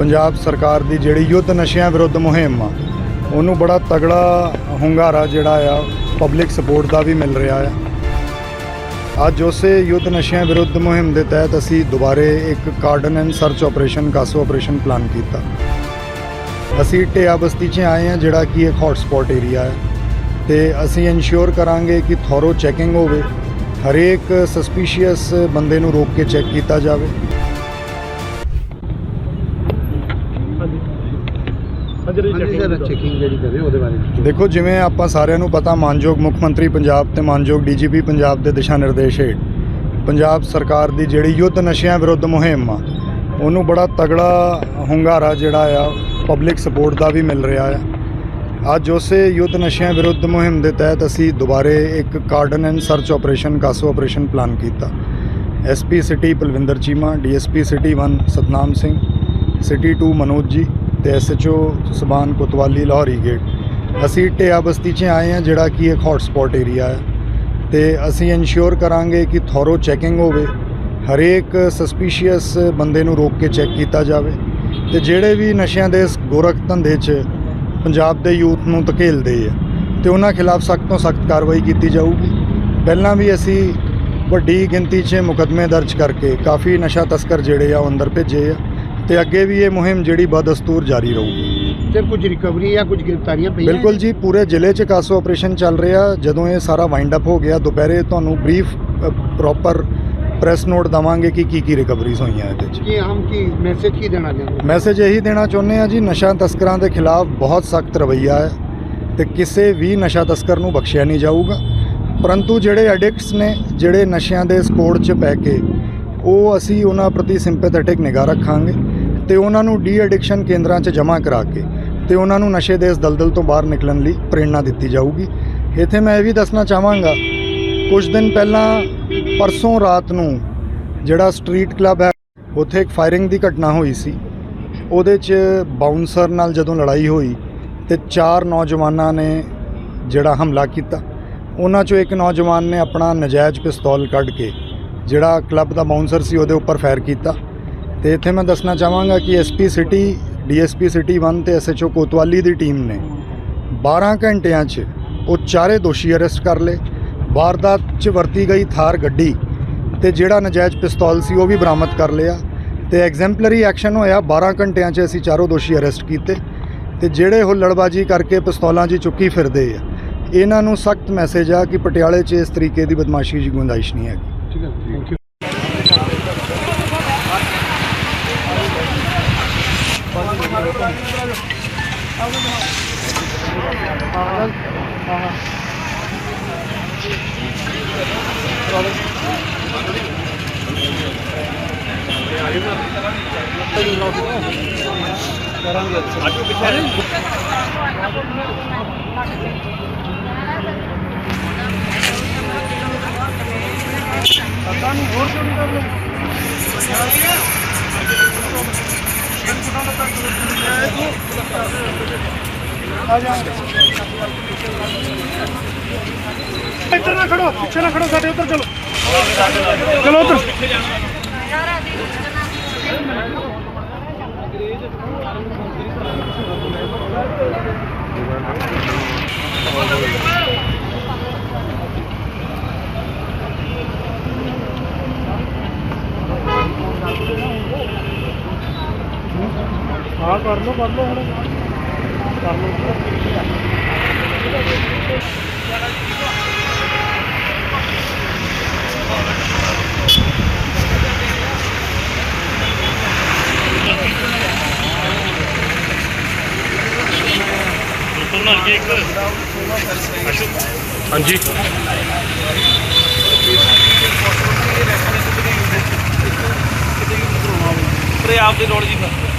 ਪੰਜਾਬ ਸਰਕਾਰ ਦੀ ਜਿਹੜੀ ਯੁੱਧ ਨਸ਼ਿਆਂ ਵਿਰੁੱਧ ਮੁਹਿੰਮ ਆ, ਉਹਨੂੰ ਬੜਾ ਤਗੜਾ ਹੁੰਗਾਰਾ ਜਿਹੜਾ ਆ ਪਬਲਿਕ ਸਪੋਰਟ ਦਾ ਵੀ ਮਿਲ ਰਿਹਾ ਆ। ਅੱਜ ਉਸੇ ਯੁੱਧ ਨਸ਼ਿਆਂ ਵਿਰੁੱਧ ਮੁਹਿੰਮ ਦੇ ਤਹਿਤ ਅਸੀਂ ਦੁਬਾਰੇ ਇੱਕ cordon and search operation, CASO operation plan ਕੀਤਾ। ਅਸੀਂ ਟਿਆ ਬਸਤੀ 'ਚ ਆਏ ਹਾਂ ਜਿਹੜਾ ਕਿ ਇੱਕ ਹੌਟਸਪੌਟ ਏਰੀਆ ਹੈ ਤੇ ਅਸੀਂ ਇਨਸ਼ੋਰ ਕਰਾਂਗੇ ਕਿ ਥੋਰੋ ਚੈਕਿੰਗ ਹੋਵੇ, ਹਰੇਕ ਸਸਪੀਸ਼ੀਅਸ ਬੰਦੇ ਨੂੰ ਰੋਕ ਕੇ ਚੈੱਕ ਕੀਤਾ ਜਾਵੇ। ਹਾਂਜੀ ਸਰ ਚੈਕਿੰਗ ਜਿਹੜੀ ਕਰ ਰਹੇ ਹੋ ਉਹਦੇ ਬਾਰੇ ਵਿੱਚ ਦੇਖੋ ਜਿਵੇਂ ਆਪਾਂ ਸਾਰਿਆਂ ਨੂੰ ਪਤਾ ਮਾਨਯੋਗ ਮੁੱਖ ਮੰਤਰੀ ਪੰਜਾਬ ਤੇ ਮਾਨਯੋਗ ਡੀਜੀਪੀ ਪੰਜਾਬ ਦੇ ਦਿਸ਼ਾ ਨਿਰਦੇਸ਼ ਹੇਠ ਪੰਜਾਬ ਸਰਕਾਰ ਦੀ ਜਿਹੜੀ ਯੁੱਧ ਨਸ਼ਿਆਂ ਵਿਰੁੱਧ ਮੁਹਿੰਮ ਆ ਉਹਨੂੰ ਬੜਾ ਤਗੜਾ ਹੁੰਗਾਰਾ ਜਿਹੜਾ ਆ ਪਬਲਿਕ ਸਪੋਰਟ ਦਾ ਵੀ ਮਿਲ ਰਿਹਾ ਆ। ਅੱਜ ਉਸੇ ਯੁੱਧ ਨਸ਼ਿਆਂ ਵਿਰੁੱਧ ਮੁਹਿੰਮ ਦੇ ਤਹਿਤ ਅਸੀਂ ਦੁਬਾਰੇ ਇੱਕ cordon and search operation CASO operation plan ਕੀਤਾ। SP city Palwinder Cheema DSP city 1 Satnam Singh city 2 Manoj ji ਤੇ ਐਸਐਚਓ ਸਬਾਨ ਕੋਤਵਾਲੀ ਲਾਹੌਰੀ ਗੇਟ ਅਸੀਂ ਟਿਆ ਬਸਤੀ 'ਚ ਆਏ ਹਾਂ, ਜਿਹੜਾ ਕਿ ਇੱਕ ਹੌਟਸਪੌਟ ਏਰੀਆ ਹੈ। ਤੇ ਅਸੀਂ ਇਨਸ਼ੋਰ ਕਰਾਂਗੇ ਕਿ ਥੋਰੋ ਚੈਕਿੰਗ ਹੋਵੇ, ਹਰੇਕ ਸਸਪੀਸ਼ੀਅਸ ਬੰਦੇ ਨੂੰ ਰੋਕ ਕੇ ਚੈੱਕ ਕੀਤਾ ਜਾਵੇ। ਤੇ ਜਿਹੜੇ ਵੀ ਨਸ਼ਿਆਂ ਦੇ ਗੋਰਖ ਧੰਦੇ 'ਚ ਪੰਜਾਬ ਦੇ ਯੂਥ ਨੂੰ ਧਕੇਲਦੇ ਆ, ਤੇ ਉਹਨਾਂ ਖਿਲਾਫ ਸਖਤ ਤੋਂ ਸਖਤ ਕਾਰਵਾਈ ਕੀਤੀ ਜਾਊਗੀ। ਪਹਿਲਾਂ ਵੀ ਅਸੀਂ ਵੱਡੀ ਗਿਣਤੀ 'ਚ ਮੁਕੱਦਮੇ ਦਰਜ ਕਰਕੇ ਕਾਫੀ ਨਸ਼ਾ ਤਸਕਰ ਜਿਹੜੇ ਆ ਉਹ ਅੰਦਰ ਭੇਜੇ ਆ। ਤੇ ਅੱਗੇ ਵੀ ਇਹ ਮੁਹਿੰਮ ਜਿਹੜੀ ਬਦਸਤੂਰ ਜਾਰੀ ਰਹੂਗੀ। ਸਰ ਕੁਝ ਰਿਕਵਰੀ ਜਾਂ ਕੁਝ ਗ੍ਰਿਫਤਾਰੀਆਂ ਪਈਆਂ? ਬਿਲਕੁਲ ਜੀ ਪੂਰੇ ਜ਼ਿਲ੍ਹੇ 'ਚ ਕਾਸੋ ਆਪਰੇਸ਼ਨ ਚੱਲ ਰਿਹਾ। ਜਦੋਂ ਇਹ ਸਾਰਾ ਵਾਈਂਡ ਅਪ ਹੋ ਗਿਆ ਦੁਪਹਿਰੇ ਤੁਹਾਨੂੰ ਬਰੀਫ ਪ੍ਰੋਪਰ ਪ੍ਰੈਸ ਨੋਟ ਦਵਾਂਗੇ ਕਿ ਕੀ ਕੀ ਰਿਕਵਰੀਜ਼ ਹੋਈਆਂ ਇਹਦੇ 'ਚ। ਕੀ ਹਮ ਕੀ ਮੈਸੇਜ ਕੀ ਦੇਣਾ ਚਾਹੁੰਦੇ ਮੈਸੇਜ ਇਹੀ ਦੇਣਾ ਚਾਹੁੰਦੇ ਆ ਜੀ ਨਸ਼ਾ ਤਸਕਰਾਂ ਦੇ ਖਿਲਾਫ ਬਹੁਤ ਸਖਤ ਰਵੱਈਆ ਹੈ ਤੇ ਕਿਸੇ ਵੀ ਨਸ਼ਾ ਤਸਕਰ ਨੂੰ ਬਖਸ਼ਿਆ ਨਹੀਂ ਜਾਊਗਾ। ਪਰੰਤੂ ਜਿਹੜੇ ਐਡਿਕਟਸ ਨੇ ਜਿਹੜੇ ਨਸ਼ਿਆਂ ਦੇ ਇਸ ਕੋੜ 'ਚ ਪੈ ਕੇ ਉਹ ਅਸੀਂ ਉਹਨਾਂ ਪ੍ਰਤੀ ਸਿੰਪੈਥੈਟਿਕ ਨਿਗਾਹ ਰੱਖਾਂਗੇ। ਤੇ ਉਹਨਾਂ ਨੂੰ ਡੀ ਐਡਿਕਸ਼ਨ ਕੇਂਦਰਾਂ 'ਚ ਜਮ੍ਹਾਂ ਕਰਾ ਕੇ ਤੇ ਉਹਨਾਂ ਨੂੰ ਨਸ਼ੇ ਦੇ ਇਸ ਦਲਦਲ ਤੋਂ ਬਾਹਰ ਨਿਕਲਣ ਲਈ ਪ੍ਰੇਰਣਾ ਦਿੱਤੀ ਜਾਊਗੀ। ਇੱਥੇ ਮੈਂ ਇਹ ਵੀ ਦੱਸਣਾ ਚਾਹਾਂਗਾ, ਕੁਝ ਦਿਨ ਪਹਿਲਾਂ ਪਰਸੋਂ ਰਾਤ ਨੂੰ ਜਿਹੜਾ ਸਟਰੀਟ ਕਲੱਬ ਹੈ, ਉੱਥੇ ਇੱਕ ਫਾਇਰਿੰਗ ਦੀ ਘਟਨਾ ਹੋਈ ਸੀ। ਉਹਦੇ 'ਚ ਬਾਉਂਸਰ ਨਾਲ ਜਦੋਂ ਲੜਾਈ ਹੋਈ ਤੇ ਚਾਰ ਨੌਜਵਾਨਾਂ ਨੇ ਜਿਹੜਾ ਹਮਲਾ ਕੀਤਾ। ਉਹਨਾਂ 'ਚੋਂ ਇੱਕ ਨੌਜਵਾਨ ਨੇ ਆਪਣਾ ਨਜਾਇਜ਼ ਪਿਸਤੌਲ ਕੱਢ ਕੇ ਜਿਹੜਾ ਕਲੱਬ ਦਾ ਬਾਉਂਸਰ ਸੀ ਉਹਦੇ ਉੱਪਰ ਫਾਇਰ ਕੀਤਾ। ਤੇ ਇੱਥੇ ਮੈਂ ਦੱਸਣਾ ਚਾਹਾਂਗਾ ਕਿ ਐਸਪੀ ਸਿਟੀ ਡੀਐਸਪੀ ਸਿਟੀ 1 ਤੇ ਐਸਐਚਓ ਕੋਤਵਾਲੀ ਦੀ ਟੀਮ ਨੇ 12 ਘੰਟਿਆਂ 'ਚ ਉਹ ਚਾਰੇ ਦੋਸ਼ੀ ਅਰੈਸਟ ਕਰ ਲਏ। ਵਾਰਦਾਤ 'ਚ ਵਰਤੀ ਗਈ ਥਾਰ ਗੱਡੀ ਤੇ ਜਿਹੜਾ ਨਜਾਇਜ਼ ਪਿਸਤੌਲ ਸੀ ਉਹ ਵੀ ਬਰਾਮਦ ਕਰ ਲਿਆ ਤੇ ਐਗਜ਼ੈਂਪਲਰੀ ਐਕਸ਼ਨ ਹੋਇਆ। 12 ਘੰਟਿਆਂ 'ਚ ਅਸੀਂ ਚਾਰੋਂ ਦੋਸ਼ੀ ਅਰੈਸਟ ਕੀਤੇ ਤੇ ਜਿਹੜੇ ਉਹ ਲੜਬਾਜ਼ੀ ਕਰਕੇ ਪਿਸਤੌਲਾਂ 'ਚ ਚੁੱਕੀ ਫਿਰਦੇ ਆ। ਇਹਨਾਂ ਨੂੰ ਸਖਤ ਮੈਸੇਜ ਆ ਕਿ ਪਟਿਆਲੇ 'ਚ ਇਸ ਤਰੀਕੇ ਦੀ ਬਦਮਾਸ਼ੀ ਦੀ ਗੁੰਜਾਇਸ਼ ਨਹੀਂ ਹੈਗੀ। ਠੀਕ ਹੈ ਥੈਂਕ ਯੂ ਹੋਰ ਕਿਉਂ ਨਹੀਂ ਕਰ ਲੋ ਯਾਰ ਇਹ ਕਿਹਨਾਂ ਦਾ ਤੰਗ ਇੱਧਰ ਨਾ ਖੜੋ ਪਿੱਛੇ ਨਾ ਖੜੋ ਸਾਡੇ ਉੱਧਰ ਚਲੋ। ਚਲੋ ਉੱਧਰ। ਹਾਂ ਕਰ ਲਓ ਕਰ ਲਓ ਹੁਣ। ਕਰ ਲਓ। ਹਾਂਜੀ। ਪਰੇ ਆਪ ਦੇ ਲੋੜ ਜੀ ਫਿਰ।